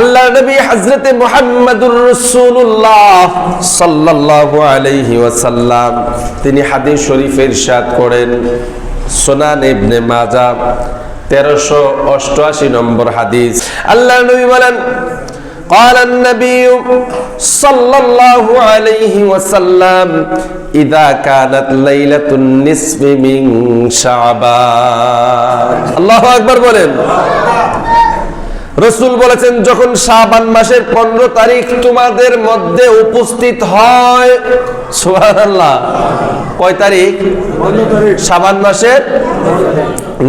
আল্লাহ নবী হজরতে মুহাম্মদুর রাসূলুল্লাহ সাল্লাল্লাহু আলাইহি ওয়াসাল্লাম তিনি হাদিস শরীফ ইরশাদ করেন সুনান ইবনে মাজাহ তেরোশো অষ্টআশি নম্বর হাদিস আল্লাহ নবী বলেন قال النبي صلى الله عليه وسلم إذا كانت ليلة النصف من شعبان الله أكبر বলেন রসুল বলেছেন, যখন শাবান মাসের পনেরো তারিখ তোমাদের মধ্যে উপস্থিত হয় কয় তারিখ? শাবান মাসের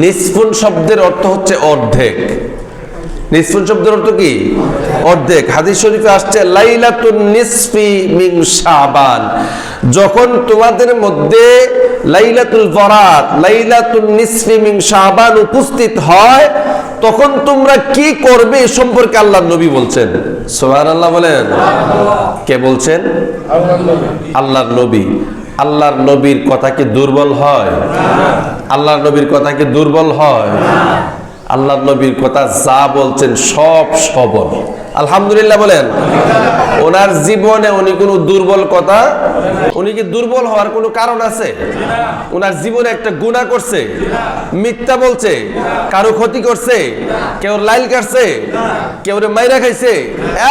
নিসফুন শব্দের অর্থ হচ্ছে অর্ধেক। নিসফুন শব্দের অর্থ কি? অর্ধেক। হাদিস শরীফে আসছে, লাইলাতুন নিসফি মিন শাবান। যখন তোমাদের মধ্যে লাইলাতুল বরাত লাইলাতুন নিসফি মিন শাবান উপস্থিত হয় তখন তোমরা কি করবে এ সম্পর্কে আল্লাহ নবী বলছেন। সোহার আল্লাহ বলেন। কে বলছেন? আল্লাহর নবী। আল্লাহর নবীর কথা কি দুর্বল হয়? আল্লাহর নবীর কথা কি দুর্বল হয়? আল্লাহর নবীর কথা যা বলছেন সব সবল। আলহামদুলিল্লাহ বলেন। ওনার জীবনে উনি কোনো দুর্বল কথা, উনি কি দুর্বল হওয়ার কোনো কারণ আছে? ওনার জীবনে একটা গুণা করছে, মিথ্যা বলছে, কারও ক্ষতি করছে, কেউ লাইল কাটছে, কেউ মাইরা খাইছে,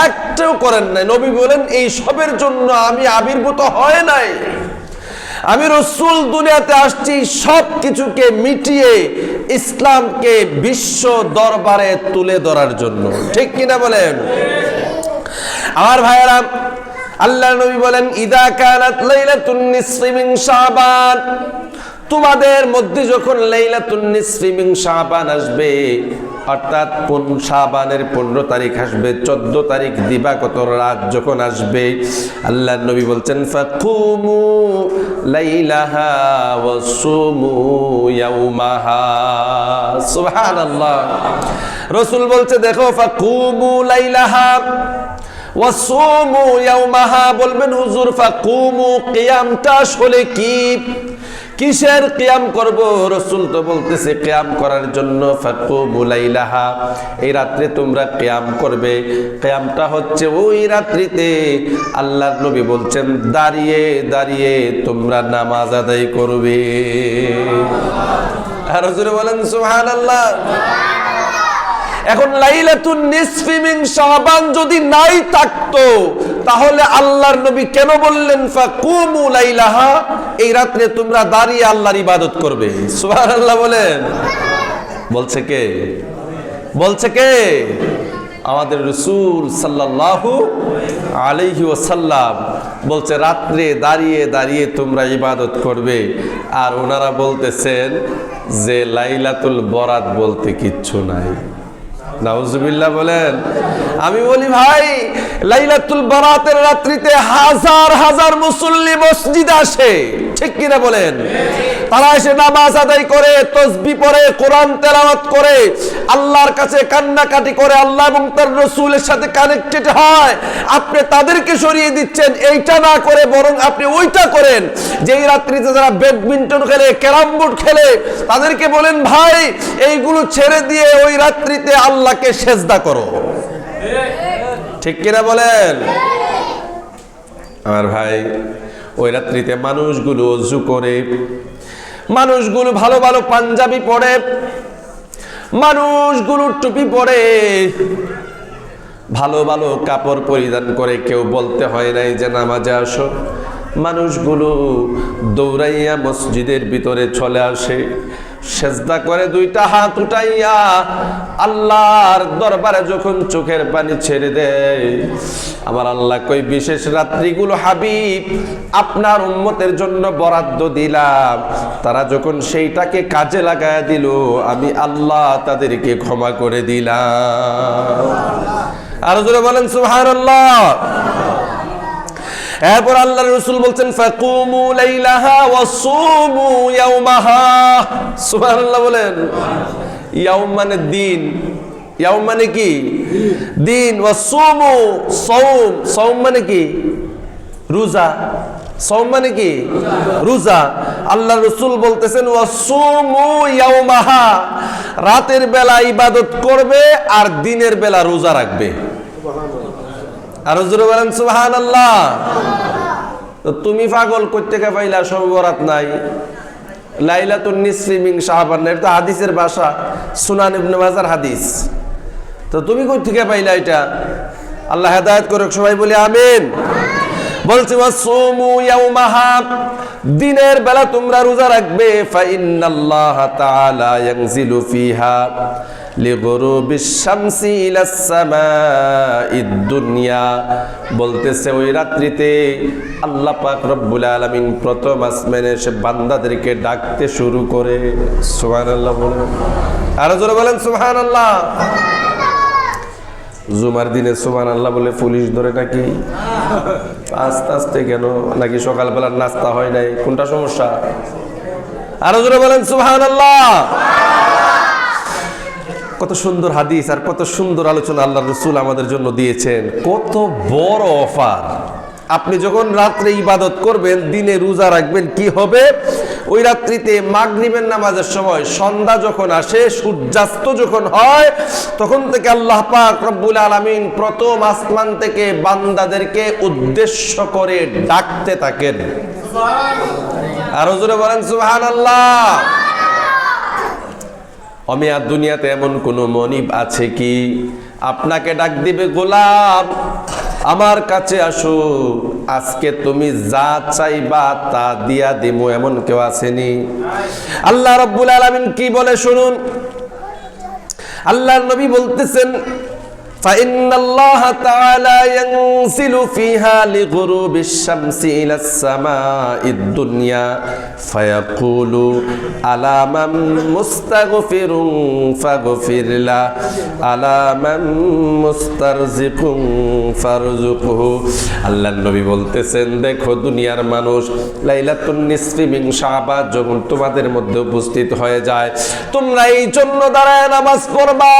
একটাও করেন নাই। নবী বলেন, এই সবের জন্য আমি আবির্ভূত হয় নাই। আমি রসুল দুনিয়াতে আসছি সব কিছুকে মিটিয়ে ইসলামকে বিশ্ব দরবারে তুলে ধরার জন্য। ঠিক কিনা বলেন? আমার ভাইয়েরা আল্লাহ নবী বলেন, ইদা কানাত লাইলাতুন নিসফি মিন শাবান। তোমাদের মধ্যে যখন লাইলাতুন নিসফি মিন শাবান আসবে অর্থাৎ কোন শাবানের পনেরো তারিখ আসবে, চোদ্দ তারিখ দিবাগত রাত যখন আসবে, আল্লাহ নবী বলছেন, ফাকুমু লাইলাহা ইয়াউমাহা। রাসূল বলছে, দেখো, ফাকুমু লাইলাহা ওয়াসুমু ইয়াউমাহা। বলবেন, হুজুর, ফাকুমু কিয়ামটা আসলে কি? কিসের কিয়াম করব? রসুল তো বলতেছে, কিয়াম করার জন্য ফাকুমু লাইলাহা এই রাত্রে তোমরা কিয়াম করবে। কিয়ামটা হচ্ছে ওই রাত্রিতে আল্লাহর নবী বলছেন, দাঁড়িয়ে দাঁড়িয়ে তোমরা নামাজ আদায় করবে। বলেন, সুবহানাল্লাহ। এখন লাইলাতুন নিসফি শাবান যদি নাই থাকতো তাহলে আল্লাহর নবী কেন বললেন লাইলাহা এই রাত্রে তোমরা দাঁড়িয়ে আল্লাহর ইবাদত করবে। সুবহানাল্লাহ বলেন। বলছে কে? বলছে কে? আমাদের রসুল সাল্লাল্লাহু আলাইহি ওয়াসাল্লাম বলছে, রাত্রে দাঁড়িয়ে দাঁড়িয়ে তোমরা ইবাদত করবে। আর ওনারা বলতেছেন যে, লাইলাতুল বরাত বলতে কিচ্ছু নাই। নাউজুবিল্লাহ বলেন। আমি বলি, ভাই, লাইলাতুল বারাতের রাত্রিতে হাজার হাজার মুসল্লি মসজিদ আসে। ঠিক কিনা বলেন? তারা এসে নামাজ আদায় করে, তসবি পড়ে, কোরআন তেলাওয়াত করে, আল্লাহর কাছে কান্নাকাটি করে, আল্লাহ এবং তার রসুলের সাথে কানেক্টেড হয়। আপনি তাদেরকে সরিয়ে দিচ্ছেন, এইটা না করে বরং আপনি ওইটা করেন। যেই রাত্রিতে যারা ব্যাডমিন্টন খেলে, ক্যারাম বোর্ড খেলে, তাদেরকে বলেন, ভাই, এইগুলো ছেড়ে দিয়ে ওই রাত্রিতে আল্লাহকে সেজদা করো। ঠিক কিনা বলেন? আমার ভাই, ওই রাত্রিতে মানুষগুলো অজু করে মানুষগুলো ভালো ভালো পাঞ্জাবি পরে, মানুষগুলো টুপি পরে, ভালো ভালো কাপড় পরিধান করে কেউ বলতে হয় নাই যে নামাজে আসো। মানুষগুলো দৌড়াইয়া মসজিদের ভিতরে চলে আসে। সেজদা করে দুইটা হাত উঠাইয়া আল্লাহর দরবারে যখন চোখের পানি ছেড়ে দেয়, আমার আল্লাহ কই, বিশেষ রাত্রিগুলো হাবিব, আপনার উম্মতের জন্য বরাদ্দ দিলাম। তারা যখন সেইটাকে কাজে লাগায় দিল, আমি আল্লাহ তাদেরকে ক্ষমা করে দিলাম। আর জোরে বলেন, সুবহানাল্লাহ। এরপর আল্লাহ রসুল বলছেন, ফাকুমু লাইলাহা ওয়াসুমু ইয়াউমাহা। সুবহানাল্লাহ বলেন। ইয়াউম মানে দিন। ইয়াউম মানে কি? দিন। ওয়াসুমু সাওম। সাওম মানে কি? রোজা। সৌম মানে কি? রোজা। আল্লাহ রসুল বলতেছেন রাতের বেলা ইবাদত করবে আর দিনের বেলা রোজা রাখবে। আরও জোরে বলেন সুবহান আল্লাহ তো তুমি পাগল করতে পাইলা সব বরাত নাই। লাইলাতুন নিসফি মিন শাহবান, এটা তো হাদিসের ভাষা, সুনান ইবনে মাজার হাদিস। তো তুমি কই পাইলা এটা? আল্লাহ হেদায়েত করুক, সবাই বলি আমিন। বলছি, ওয়াসুমু ইয়াউমাহা, দিনের বেলা তোমরা রোজা রাখবে, ফাইন্নাল্লাহ তাআলা ইয়ানজিলু ফিহা। বলতেছে, ওই রাত্রিতে আল্লাহ পাক রব্বুল আলামিন প্রথম আসমানে এসে বান্দাদেরকে ডাকতে শুরু করে। সুবহানাল্লাহ বলেন। আরও জোরে বলেন, সুবহানাল্লাহ। জুমার দিনে সুবান আল্লাহ বলে পুলিশ ধরে নাকি? আস্তে আস্তে কেন? নাকি সকালবেলার নাস্তা হয় নাই? কোনটা সমস্যা? আরও জোরে বলেন সুবহান আল্লাহ কত সুন্দর হাদিস আর কত সুন্দর আলোচনা আল্লাহ রসুল আমাদের জন্য দিয়েছেন। কত বড় অফার। আপনি যখন রাত্রে ইবাদত করবেন, দিনে রোজা রাখবেন, কি হবে? ওই রাত্রিতে মাগরিবের নামাজের সময় সন্ধ্যা যখন আসে, সূর্যাস্ত যখন হয়, তখন থেকে আল্লাহ পাক রব্বুল আলামিন প্রথম আসমান থেকে বান্দাদেরকে উদ্দেশ্য করে ডাকতে থাকেন। আরও জোরে বলেন, সুবহানাল্লাহ। অমিয়া দুনিয়াতে এমন কোনো মনিব আছে কি? আপনাকে ডাক দিবে গোলাপ, আমার কাছে আসো, আজকে তুমি যা চাইবা তা দিয়া দিমু, এমন কেউ আসেনি। আল্লাহ রব্বুল আলমিন কি বলে শুনুন? আল্লাহ নবী বলতেছেন فإن الله تعالى ينزل فيها لغروب الشمس إلى السماء الدنيا فيقول ألا من مستغفر فاغفر له ألا من مسترزق فارزقه আল্লাহ নবী বলতেছেন দেখো দুনিয়ার মানুষ লাইলাতুন নিসফি মিন শাবান যখন তোমাদের মধ্যে উপস্থিত হয়ে যায় তোমরা এই জন্য দাঁড়ায় নামাজ পড়বা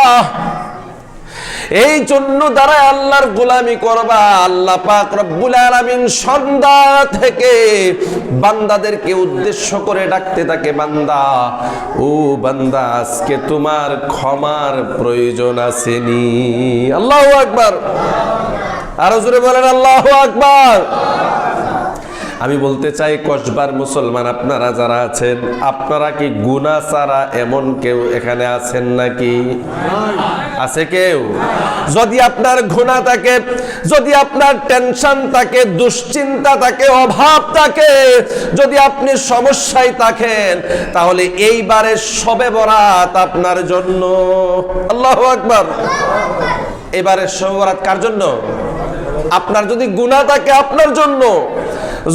এই জন্য দ্বারা আল্লাহর গোলামি করবা। আল্লাহ পাক রব্বুল আলামিন সন্ধ্যা থেকে বান্দাদেরকে উদ্দেশ্য করে ডাকতে থাকে, বান্দা, ও বান্দা, আজকে তোমার ক্ষমার প্রয়োজন আছে নি আল্লাহ আকবার। আরও জোরে বলেন, আল্লাহ আকবার। আমি বলতে চাই, কসবার মুসলমান আপনারা যারা আছেন, আপনারা কি গুনা ছাড়া এমন কেউ এখানে আছেন নাকি? আছে কেউ? যদি আপনার ঘুণা থাকে, যদি আপনার টেনশন থাকে, দুশ্চিন্তা থাকে, অভাব থাকে, যদি আপনি সমস্যায় থাকেন, তাহলে এইবারে সবে বরাত আপনার জন্য। আল্লাহ আকবার। এবারে সবে বরাত কার জন্য? আপনার যদি গুণা থাকে আপনার জন্য,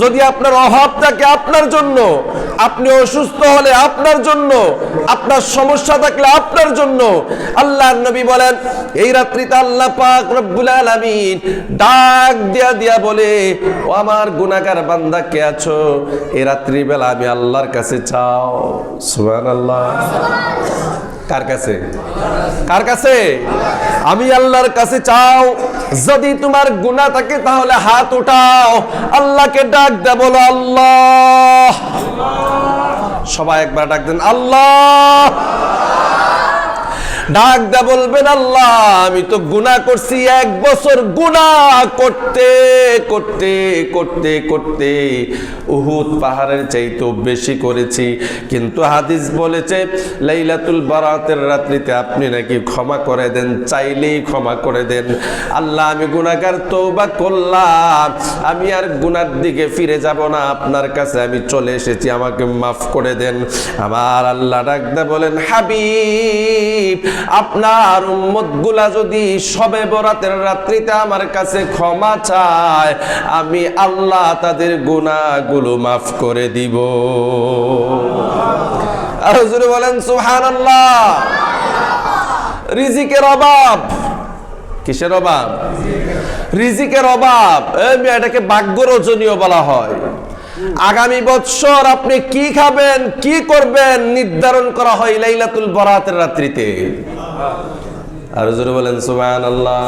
যদি আপনার অভাব থাকে আপনার জন্য, আপনি অসুস্থ হলে আপনার জন্য, আপনার সমস্যা থাকলে আপনার জন্য আল্লাহ নবী বলেন, এই রাত্রিতে আল্লাহ পাক রব্বুল আলামিন ডাক দিয়া দিয়া বলে, ও আমার গুনাহগার বান্দা, কে আছো? এই রাত্রি বেলা আমি আল্লাহর কাছে চাও। সুবহানাল্লাহ। কার কাছে? কার কাছে? আমি আল্লাহর কাছে চাও, যদি তোমার গুনাহ থাকে তাহলে হাত উঠাও। আল্লাহকে ডাক দে, বলো আল্লাহ। সবাই একবার ডাক দেন, আল্লাহ। ডাক দা বলবেন, আল্লাহ, আমি তো গুনাহ করছি এক বছর। গুনাহ করতে করতে করতে করতে উহুদ পাহাড়ের চাইতেও বেশি করেছি। কিন্তু হাদিস বলেছে, লাইলাতুল বারাতের রাত্রিতে আপনি নাকি ক্ষমা করে দেন, চাইলেই ক্ষমা করে দেন। আল্লাহ, আমি গুনাহগার তওবা করলাম। আমি আর গুনার দিকে ফিরে যাব না। আপনার কাছে আমি চলে এসেছি, আমাকে মাফ করে দেন। আমার আল্লাহ ডাকদা বলেন, হাবিব আপনার উম্মতগুলা যদি সবে বরাতের রাত্রিতে আমার কাছে ক্ষমা চায়, আমি আল্লাহ তাদের গুনাহগুলো মাফ করে দিব। বলেন রিজিকের অভাব। কিসের অভাব? রিজিকের অভাব। এটাকে ভাগ্য রচনীয় বলা হয়। আগামী বৎসর আপনি কি খাবেন, কি করবেন নির্ধারণ করা হয় লাইলাতুল বরাতের রাত্রিতে। আর জোরে বলেন সুবান আল্লাহ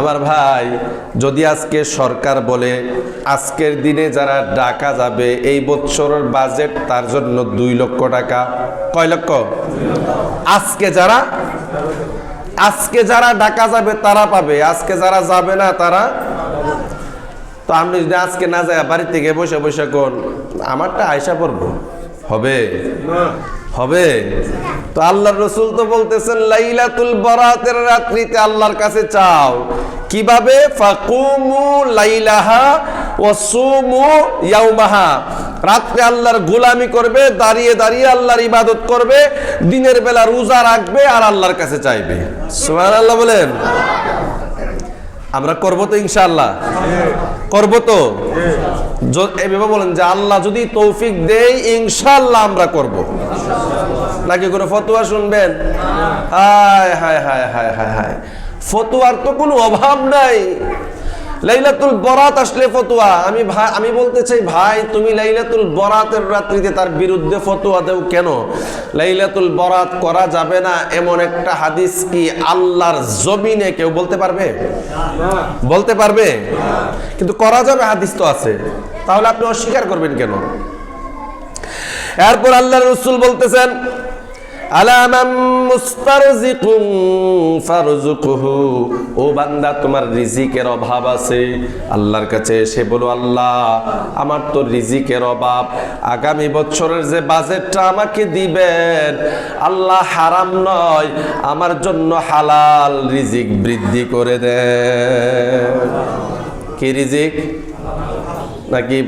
আমার ভাই, যদি আজকে সরকার বলে আজকের দিনে যারা ডাকা যাবে, এই বছরের বাজেট তার জন্য দুই লক্ষ টাকা। কয় লক্ষ? আজকে যারা আজকে যারা ডাকা যাবে তারা পাবে, আজকে যারা যাবে না তারা তো আপনি যদি আজকে না যায় বাড়ি থেকে বসে বসে কোন আমারটা আয়সা পড়ব। হবে? হবে? তো আল্লাহর রসুল তো বলতেছেন লাইলাতুল বরাতের রাত্রিতে আল্লাহর কাছে চাও। কীভাবে? ফাকুমু লাইলাহা ও সুমু ইয়াউমাহা। রাত্রে আল্লাহর গোলামি করবে দাঁড়িয়ে দাঁড়িয়ে আল্লাহর ইবাদত করবে দিনের বেলা রোজা রাখবে আর আল্লাহর কাছে চাইবে। সুবহানাল্লাহ বলেন। আমরা করব তো ইনশাআল্লাহ। করব তো? এভাবে বলেন যে আল্লাহ যদি তৌফিক দেয়, ইনশাআল্লাহ আমরা করব। নাকি কোনো ফতোয়া শুনবেন? হায় হায় হায় হায় হায় হায়। ফতোয়ার তো কোনো অভাব নাই। লাইলাতুল বরাত আসলে ফতোয়া। আমি ভাই আমি বলতে চাই, ভাই, তুমি লাইলাতুল বরাতের রাত্রিতে তার বিরুদ্ধে ফতোয়া দেও কেন? লাইলাতুল বরাত করা যাবে না এমন একটা হাদিস কি আল্লাহর জমিনে কেউ বলতে পারবে? বলতে পারবে? কিন্তু করা যাবে, হাদিস তো আছে। তাহলে আপনি অস্বীকার করবেন কেন? এরপর আল্লাহর রসুল বলতেছেন আলামাম মুস্তারজিকুম ফারজুকুহু ও বান্দা, তোমার রিজিকের অভাব আছে। আল্লাহর কাছে এসে বলো, আল্লাহ, আমার তো রিজিকের অভাব। আগামী বছরের যে বাজেটটা আমাকে দিবেন, আল্লাহ হারাম নয়, আমার জন্য হালাল রিজিক বৃদ্ধি করে দেন কি রিজিক? নাকি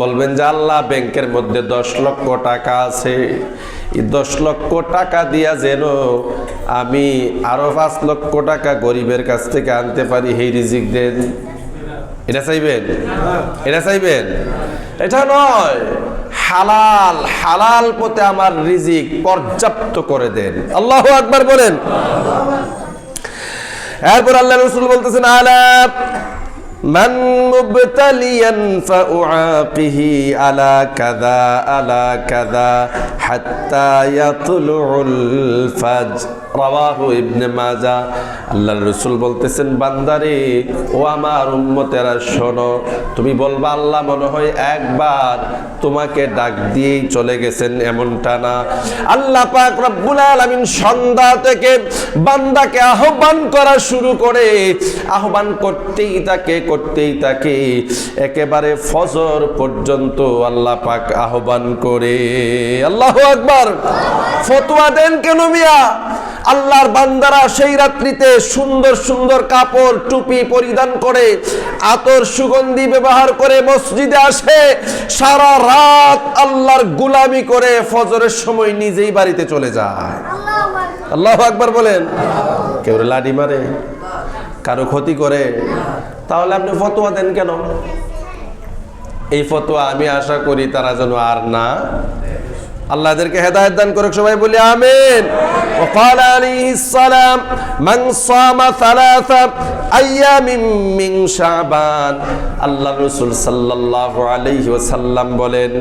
বলবেন যে, আল্লাহ, ব্যাংকের মধ্যে দশ লক্ষ টাকা আছে। দশ লক্ষ টাকা দিয়া যেন আমি আরও পাঁচ লক্ষ টাকা গরিবের কাছ থেকে আনতে পারি সেই রিজিক দেন। এটা চাইবেন? এটা চাইবেন? এটা নয়। হালাল হালাল পথে আমার রিজিক পর্যাপ্ত করে দেন। আল্লাহ আকবার বলেন। এরপর আল্লাহ রসুল বলতেছেন, আলা من مبتليا فأعاقه على كذا على كذا حتى يطلع الفجر. রাওয়াহু ইবনে মাজা। আল্লাহর রাসূল বলতেছেন, বান্দারে, ও আমার উম্মতেরা, শোনো, তুমি বলবা, আল্লাহ মনে হয় একবার তোমাকে ডাক দিয়েই চলে গেছেন, এমনটা না। আল্লাহ পাক রব্বুল আলামিন সন্ধ্যা থেকে বান্দাকে আহ্বান করা শুরু করে, আহ্বান করতেই তাকে করতেই তাকে একেবারে ফজর পর্যন্ত আল্লাহ পাক আহ্বান করে। আল্লাহু আকবার। ফতোয়া দেন কেন মিয়া? আল্লাহর বান্দারা সেই রাত্রিতে সুন্দর সুন্দর কাপড়, টুপি পরিধান করে আতর সুগন্ধি ব্যবহার করে মসজিদে আসে। সারা রাত আল্লাহর গুলামি করে ফজরের সময় নিজেই বাড়িতে চলে যায়। আল্লাহ আকবার বলেন, কেউ লাডি মারে, কারও ক্ষতি করে, তাহলে আপনি ফতোয়া দেন কেন? এই ফতোয়া আমি আশা করি তারা যেন আর না আল্লাহ এদেরকে হেদায়েত দান করুক সবাই বলি আমিন وقال عليه السلام من صام ثلاث أيام من شعبان আল্লাহ রসুল সাল্লাল্লাহু আলাইহি ওয়াসাল্লাম বলেন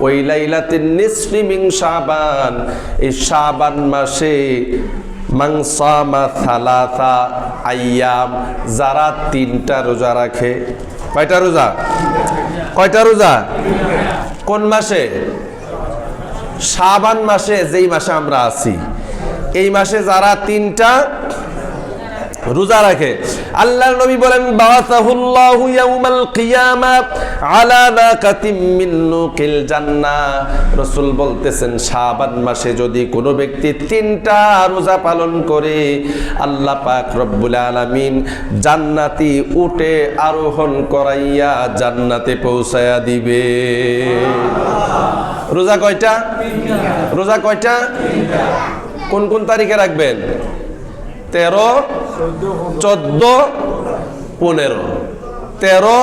ওই লাইলাতিন নিসফি মিন শাবান এই শাবান মাসে মান সামা থালাথা আইয়াম যারা তিনটা রোজা রাখে কয়টা রোজা কয়টা রোজা কোন মাসে শাবান মাসে যেই মাসে আমরা আছি এই মাসে যারা তিনটা রোজা রাখে। আল্লাহর নবী বলেন বাসাহুল্লাহু ইয়াউমাল কিয়ামা আলা নাকাতিম মিন নুকিল জান্নাহ রাসূল বলতেছেন, শাবান মাসে যদি কোনো ব্যক্তি তিনটা রোজা পালন করে, আল্লাহ পাক রব্বুল আলামিন জান্নাতি উটে আরোহণ করাইয়া জান্নাতে পৌঁছায়া দিবে। রোজা কয়টা? রোজা কয়টা? কোন কোন তারিখে রাখবেন? তেরো, চোদ্দ, পনেরো। তেরো,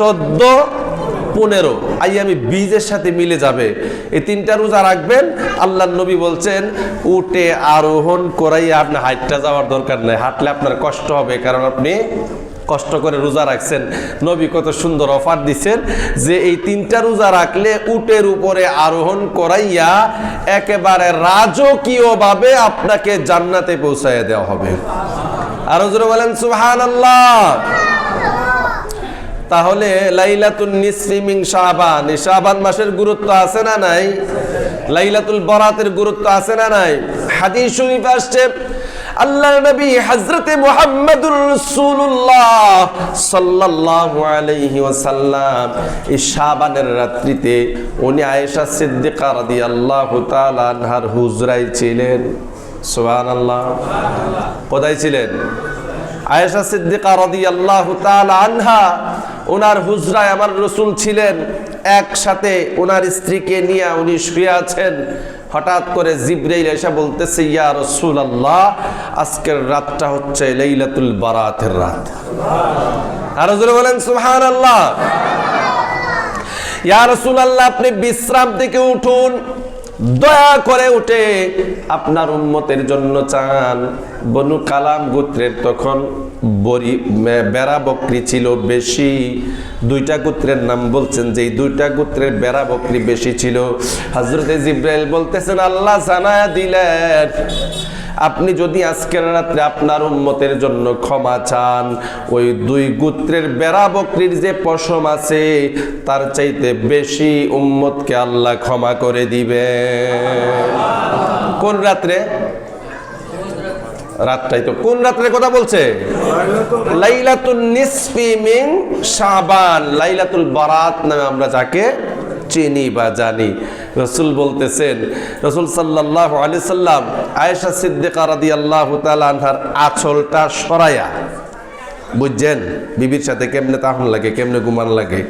চোদ্দ, পনেরো। আই, আমি বীজের সাথে মিলে যাবে। এই তিনটা রোজা রাখবেন। আল্লাহ নবী বলছেন, উঠে আরোহণ করাই আপনার হাইটটা যাওয়ার দরকার নেই। হাঁটলে আপনার কষ্ট হবে, কারণ আপনি কষ্ট করে রোজা রাখছেন। নবী কত সুন্দর অফার দিচ্ছেন যে এই তিনটা রোজা রাখলে উটের উপরে আরোহণ করাইয়া একেবারে রাজকীয়ভাবে আপনাকে জান্নাতে পৌঁছাইয়া দেওয়া হবে। আরও জোরে বলেন সুহান আল্লাহ তাহলে লাইলাতুল নিসফিমিং শাবান, এই শাবান মাসের গুরুত্ব আছে না নাই? লাইলাতুল বরাতের গুরুত্ব আছে না নাই? হাদিস শরীফ আসছে আল্লাহ নবী হযরতে মুহাম্মদুর রাসূলুল্লাহ সাল্লাল্লাহু আলাইহি ওয়াসাল্লাম এই শাবানের রাত্রিতে উনি আয়েশা সিদ্দিকা রাদিয়াল্লাহু তাআলা আনহার হুজরায় ছিলেন। সুবহানাল্লাহ। কোথায় ছিলেন? আয়েশা সিদ্দিকা রাদিয়াল্লাহু তাআলা আনহা ওনার হুজরায় আমার রসুল ছিলেন। একসাথে ওনার স্ত্রীকে নিয়ে উনি শুয়ে আছেন। হঠাৎ করে জিব্রাইল এসে বলতেছে, ইয়া রাসূলুল্লাহ, আজকের রাতটা হচ্ছে লাইলাতুল বারাতের রাত। আর বলেন, সুবহানাল্লাহ। ইয়া রাসূলুল্লাহ, আপনি বিশ্রাম থেকে উঠুন। দয়া করে উঠে আপনার উম্মতের জন্য চান। বনু কালাম গোত্রের তখন মে- বেড়া বকরি ছিল বেশি। দুইটা গোত্রের নাম বলছেন যে দুইটা গোত্রের বেড়া বকরি বেশি ছিল। হজরতে জিব্রাইল বলতেছেন, আল্লাহ জানায়া দিলেন, আপনি যদি আজকের রাত্রে আপনার উন্মতের জন্য ক্ষমা চান, ওই দুই গোত্রের বেড়া বকরির যে পশম আছে, তার চাইতে বেশি উম্মতকে আল্লাহ ক্ষমা করে দিবে কোন রাত্রে? রাতটাই তো। কোন রাত্রে কথা বলছে? লাইলাতুল নিসফি মিন শাবান। লাইলাতুল বারাত নামে আমরা যাকে চিনি বা জানি। রসুল বলতেছেন, রসুল সাল্লাহ আলি সাল্লাম আয়েশা সিদ্দিকা রাদি আল্লাহ আনহার আঁচলটা সরায়া। বুঝছেন? বিবির সাথে কেমনে তাহন লাগে, কেমনে গুমান লাগে?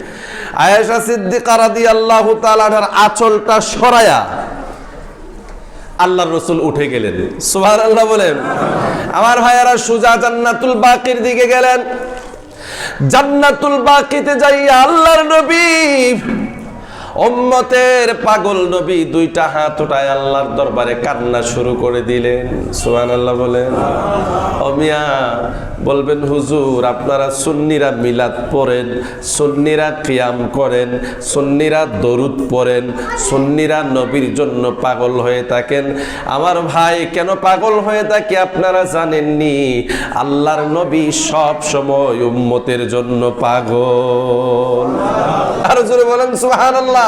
আয়েশা সিদ্দিকা রাদি আল্লাহ আনহার আঁচলটা সরায়া। আল্লাহর রসুল উঠে গেলেন। সোহার আল্লাহ বলেন, আমার ভাইয়ারা সুজা জান্নাতুল বাকির দিকে গেলেন। জান্নাতুল বাকিতে যাইয়া আল্লাহর নবী পাগল নবী দুইটা হাত উঠায় আল্লাহর দরবারে কান্না শুরু করে দিলেন। সুবহান আল্লাহ বলেন অমিয়া বলবেন, হুজুর, আপনারা সুন্নিরা মিলাদ পড়েন, সুন্নিরা কিয়াম করেন, সুন্নিরা দরুদ পড়েন, সুন্নিরা নবীর জন্য পাগল হয়ে থাকেন। আমার ভাই কেন পাগল হয়ে থাকে আপনারা জানেননি? আল্লাহর নবী সব সময় উম্মতের জন্য পাগল। আর জোরে বলেন, সুবহানাল্লাহ। এই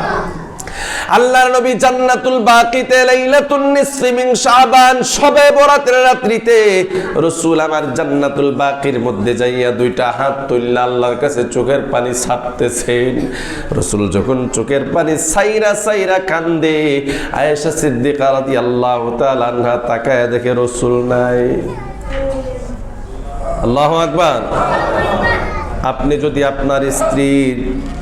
আল্লাহর নবী জান্নাতুল বাকিতে লাইলাতুন নিসফি মিন শাবান, সবে বরাতের রাত্রিতে রাসূল আমার জান্নাতুল বাকির মধ্যে যাইয়া দুইটা হাত তুললা আল্লাহর কাছে চোখের পানি ছাড়তেছেন। রাসূল যখন চোখের পানি সাইরা সাইরা কান্দে, আয়েশা সিদ্দিকা রাদিয়াল্লাহু তাআলা আনহা তাকায় দেখে রাসূল নাই। আল্লাহু আকবার। আপনি যদি আপনার স্ত্রীর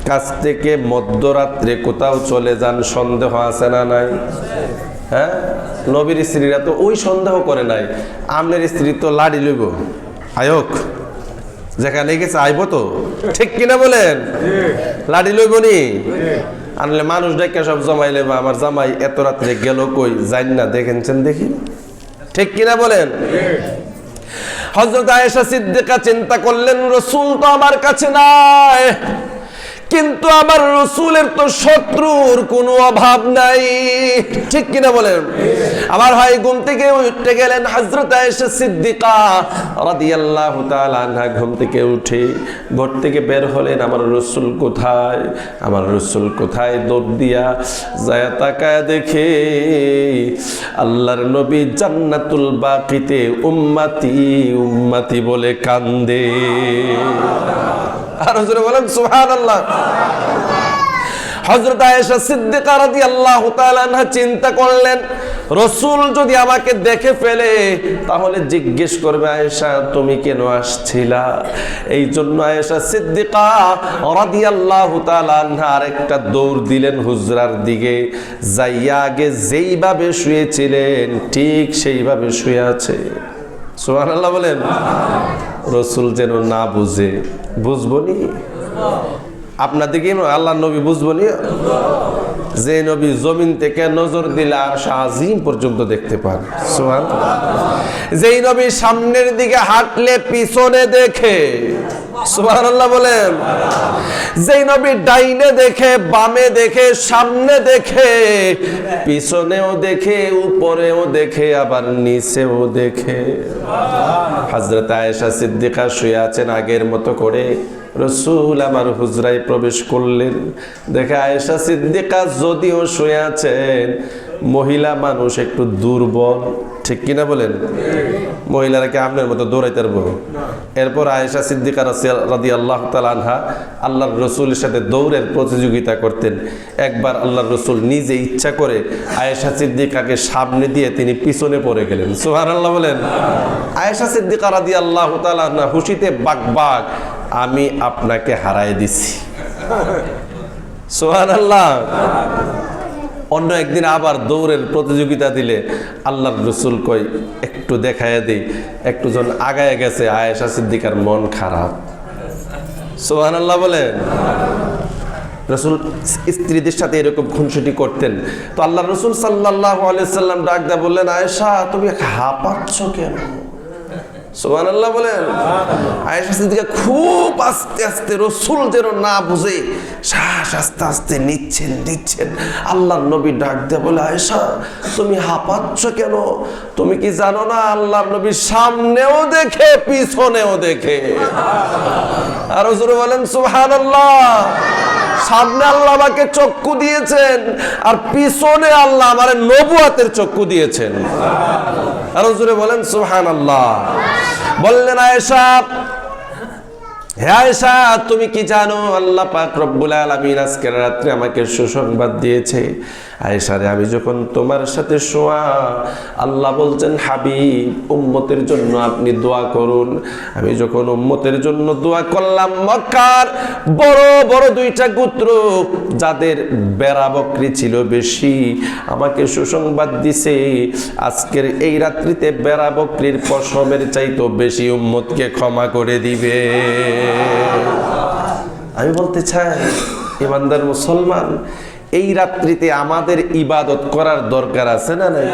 কাছ থেকে মধ্যরাত্রে কোথাও চলে যান, সন্দেহ আছে না নাই? হ্যাঁ? নবীর স্ত্রীরা তো ওই সন্দেহ করে নাই। আপনার স্ত্রী তো লাড়ি লইব। আয়ক, যেখানে গেছে আইব তো? ঠিক কিনা বলেন? লাড়ি লইব নি? আনলে মানুষ ডেকে সব জমাই লেবা আমার জামাই এত রাত্রে গেল কই? জান না, দেখেনছেন দেখি? ঠিক কিনা বলেন? হজরত আয়েশা সিদ্দিকা চিন্তা করলেন রসুল তো আমার কাছে নাই। কিন্তু আমার রসুলের তো শত্রুর কোনো অভাব নাই। ঠিক কিনা বলেন? আমার ভাই ঘুম থেকে উঠতে গেলেন হজরত আয়েশা সিদ্দিকা রাদিয়াল্লাহু তাআলা ঘুম থেকে উঠে ঘর থেকে বের হলেন, আমার রসুল কোথায়? আমার রসুল কোথায়? দৌড় দিয়া যায় তাকায় দেখে আল্লাহর নবী জান্নাতুল বাকিতে উম্মাতি উম্মাতি বলে কান্দে। আর হুজুরে বলেন, সুবহানাল্লাহ। হযরত আয়েশা সিদ্দিকা চিন্তা করলেন, রসুল যদি আমাকে দেখে ফেলে, তাহলে জিজ্ঞেস করবে, আয়েশা, তুমি কেন আসছিলা? এই জন্য আয়েশা সিদ্দিকা তাআলা আনহা আরেকটা দৌড় দিলেন হুজরার দিকে। যাইয়া আগে যেইভাবে শুয়েছিলেন, ঠিক সেইভাবে শুয়ে আছে। সুবহানাল্লাহ বলেন। রসুল যেন না বুঝে। বুঝব নি? আপনাদেরকে আল্লাহ নবী বুঝব নি? যে নবী জমিন থেকে নজর দিলে আর শাহজিম পর্যন্ত দেখতে পান। সোহান যেই নবী সামনের দিকে হাঁটলে পিছনে দেখে বলেন। যেই নবী ডাইনে দেখে, বামে দেখে, সামনে দেখে, পিছনেও দেখে, উপরেও দেখে, আবার নিচেও দেখে। হযরত আয়েশা সিদ্দিকা শুয়ে আছেন আগের মতো করে। রসুল আমার হুজরায় প্রবেশ করলেন। দেখে আয়েশা সিদ্দিকা যদিও শুয়ে আছেন মহিলা মানুষ একটু দুর্বল, ঠিক কিনা বলেন? মহিলারা কি আপনার মতো দৌড়াইতে পারব? এরপর আয়েশা সিদ্দিকা রাদি আল্লাহ আনহা আল্লাহর রসুলের সাথে দৌড়ের প্রতিযোগিতা করতেন। একবার আল্লাহর রসুল নিজে ইচ্ছা করে আয়েশা সিদ্দিকাকে সামনে দিয়ে তিনি পিছনে পড়ে গেলেন। সুহান আল্লাহ বলেন। আয়েশা সিদ্দিকা রাদি আল্লাহ আনহা খুশিতে বাক বাক, আমি আপনাকে হারাই দিছি। সোহান আল্লাহ অন্য একদিন আবার দৌড়ের প্রতিযোগিতা দিলে আল্লাহর রসুল কই একটু দেখায় দিই। একটু জন আগায় গেছে, আয়েশা সিদ্দিকার মন খারাপ। সোহান আল্লাহ বলেন। রসুল স্ত্রীদের সাথে এরকম খুনসুটি করতেন। তো আল্লাহ রসুল সাল্লাহ আলিয়াল্লাম ডাক দেয়া বললেন, আয়েশা, তুমি হাঁপাচ্ছ কেন? সোহান আল্লাহ বলেন। আয়েশা সিদ্দিকা খুব আস্তে আস্তে রসুল যেন না বুঝে, শ্বাস আস্তে আস্তে নিচ্ছেন নিচ্ছেন আল্লাহ নবী ডাক বলে, আয়েশা, তুমি হাঁপাচ্ছ কেন? তুমি কি জানো না আল্লাহ নবী সামনেও দেখে, পিছনেও দেখে? আর রসুল বলেন সুহান আল্লাহ সামনে আল্লাহ আমাকে চক্ষু দিয়েছেন, আর পিছনে আল্লাহ আমার নবুয়াতের চক্ষু দিয়েছেন। আর জুড়ে বলেন সুহান আল্লাহ বললেন আয়েশা, তুমি কি জানো, আল্লাহ পাক রব্বুল আলামিন আজকের রাত্রে আমাকে সুসংবাদ দিয়েছে। আয়েশারে, আমি যখন তোমার সাথে শোয়া, আল্লাহ বলছেন, হাবিব, উম্মতের জন্য আপনি দোয়া করুন। আমি যখন উম্মতের জন্য দোয়া করলাম মক্কার, বড় বড় দুইটা গোত্র, যাদের বেড়া বকরি ছিল বেশি, আমাকে সুসংবাদ দিছে, আজকের এই রাত্রিতে বেড়া বকরির পশমের চাইতো বেশি উম্মতকে ক্ষমা করে দিবে। আমি বলতে চাই, ইমানদার মুসলমান এই রাত্রিতে আমাদের ইবাদত করার দরকার আছে না নাই?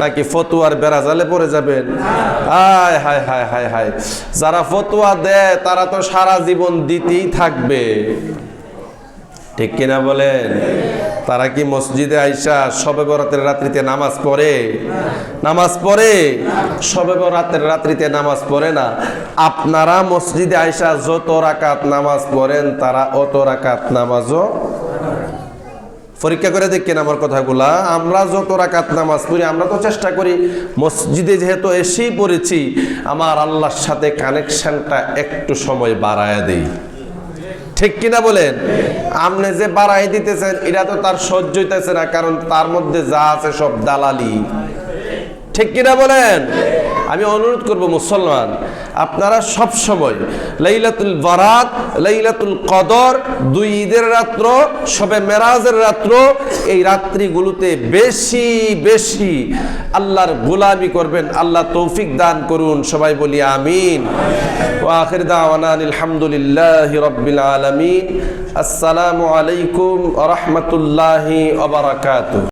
নাকি ফতুয়ার বেড়া জালে পড়ে যাবেন? হায় হায় হায় হায় হায়। যারা ফতুয়া দেয়, তারা তো সারা জীবন দিতেই থাকবে। ঠিক কিনা বলেন? তারা কি মসজিদে আইসা সবে বরাতের রাত্রিতে নামাজ পড়ে? নামাজ পড়ে? সবে বরাতের রাত্রিতে নামাজ পড়ে না? আপনারা মসজিদে আইসা যত রাকাত নামাজ পড়েন, তারা অত রাকাত নামাজও পরীক্ষা করে দেখেন আমার কথাগুলা। আমরা যত রাকাত নামাজ পড়ি, আমরা তো চেষ্টা করি, মসজিদে যেহেতু এসেই পড়েছি, আমার আল্লাহর সাথে কানেকশনটা একটু সময় বাড়ায় দেই। ঠিক কিনা বলেন? আপনি যে বাড়াই দিতেছেন, এটা তো তার সহ্য হইতেছে না, কারণ তার মধ্যে যা আছে সব দালালি। ঠিক কিনা বলেন? আমি অনুরোধ করব মুসলমান, আপনারা সব সময় লাইলাতুল বারাত, লাইলাতুল কদর, দুই ঈদের রাত্র, সবে মেরাজের রাত্র, এই রাত্রিগুলোতে বেশি বেশি আল্লাহর গোলামি করবেন, আল্লাহ তৌফিক দান করুন, সবাই বলি আমিন। ওয়াখির দাওয়ানা আলহামদুলিল্লাহি রাব্বিল আলামিন। আসসালামু আলাইকুম রাহমাতুল্লাহি ওয়া বারাকাতুহু।